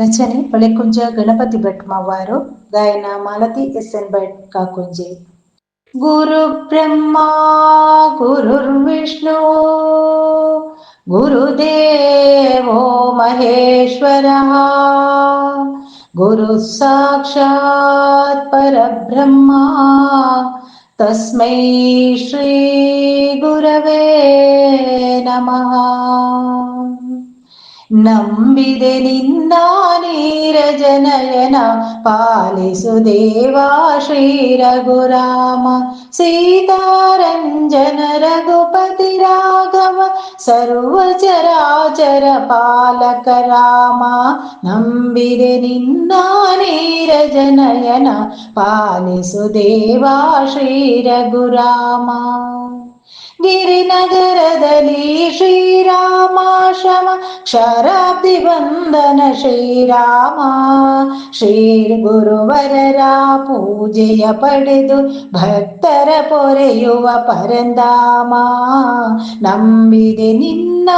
ರಚನೆ ಬಳೆಕುಂಜ ಗಣಪತಿ ಭಟ್ ಮಾವಾರು ಗಾಯನ Malathi S N Bhat Kakunje ಗುರು ಬ್ರಹ್ಮ ಗುರುರ್ವಿಷ್ಣು ಗುರುದೇವೋ ಮಹೇಶ್ವರ ಗುರು ಸಾಕ್ಷಾತ್ ಪರಬ್ರಹ್ಮ ತಸ್ಮೈ ಶ್ರೀ ಗುರವೇ ನಮಃ ನಂಬಿದೆ ನಿನ್ನ ನೀರಜನಯನ ಪಾಲಿಸು ದೇವಾ ಶ್ರೀ ರಘುರಾಮ ಸೀತಾರಂಜನ ರಘುಪತಿ ರಾಘವ ಸರ್ವ ಚರಾಚರ ಪಾಲಕ ರಾಮ ನಂಬಿದೆ ನಿನ್ನ ನೀರಜನಯನ ಪಾಲಿಸು ದೇವಾ ಶ್ರೀ ರಘುರಾಮ ಗಿರಿನಗರದಲ್ಲಿ ಶ್ರೀರಾಮಾಶ್ರಮ शराब्दि वन्दन ಶ್ರೀ श्रीगुरुवरರ ಪೂಜೆಯ ಪಡೆದು ಭಕ್ತರ ಪೊರೆಯುವ ಪರಂದಾಮ. ನಂಬಿದೆ ನಿನ್ನ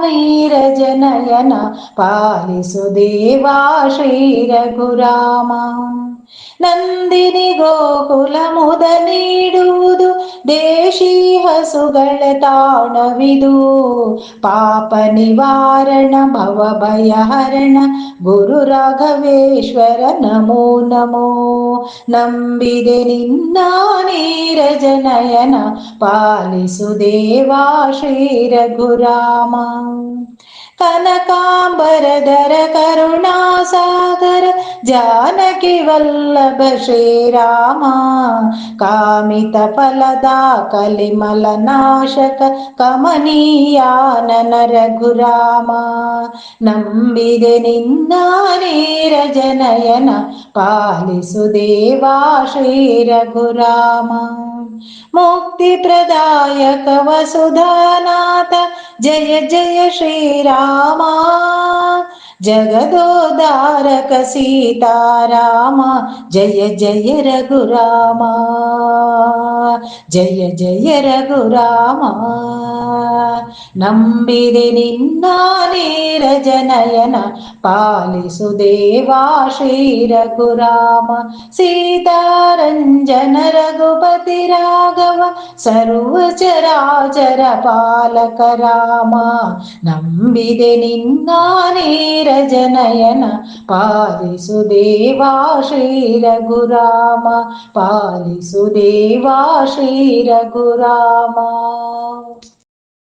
ನೀರ ಜನಯನ, ಪಾಲಿಸು ದೇವಾ ಶ್ರೀರಘುರಾಮ. ನಂದಿನಿ ಗೋಕುಲ ಮುದ ನೀಡುವುದು ದೇಶೀ ಹಸುಗಳ ತಾಣವಿದು ಪಾಪ ನಿವಾರಣ, ಭವ ಭಯಹರಣ, ಗುರು ರಾಘವೇಶ್ವರ ನಮೋ ನಮೋ. ನಂಬಿದೆ ನಿನ್ನ ನೀರಜನಯನ ಪಾಲಿಸು ದೇವಾ ಶ್ರೀ ರಘುರಾಮ. ಕನಕಾಂಬರದರ ಕರುಣಾಸಾಗರ ಜಾನಕಿ ವಲ್ಲಭ ಶ್ರೀರಾಮ ಕಾಮಿತ ಫಲದ ಕಲಿಮಲ ನಾಶಕ ಕಮನೀಯಾನನ ರಘುರಾಮ ನಂಬಿದೆ ನಿನ್ನ ನೀರಜನಯನ ಪಾಲಿಸು ದೇವಾ ಶ್ರೀ ರಘುರಾಮ ಮುಕ್ತಿ ಪ್ರದಾಯಕ ವಸುಧಾನಾಥ ಜಯ ಜಯ ಶ್ರೀರಾಮ ಜಗದೋದಾರಕ ಸೀತಾರಾಮ ಜಯ ಜಯ ರಘುರಾಮ ಜಯ ಜಯ ರಘುರಾಮ ನಂಬಿದೆ ನಿನ್ನ ನೀರಜನಯನ ಪಾಲಿಸು ದೇವಾ ಶ್ರೀ ರಘುರಾಮ ಸೀತಾರಂಜನ ರಘುಪತಿ ರಾಘವ ಸರ್ವ ಚರಾಚರ ಪಾಲಕ ರಾಮ ನಂಬಿದೆ ನಿನ್ನ ನೀರಜನಯನ నీరజనయన పాలిసుదేవా శ్రీరఘురామ పాలిసుదేవా శ్రీరఘురామ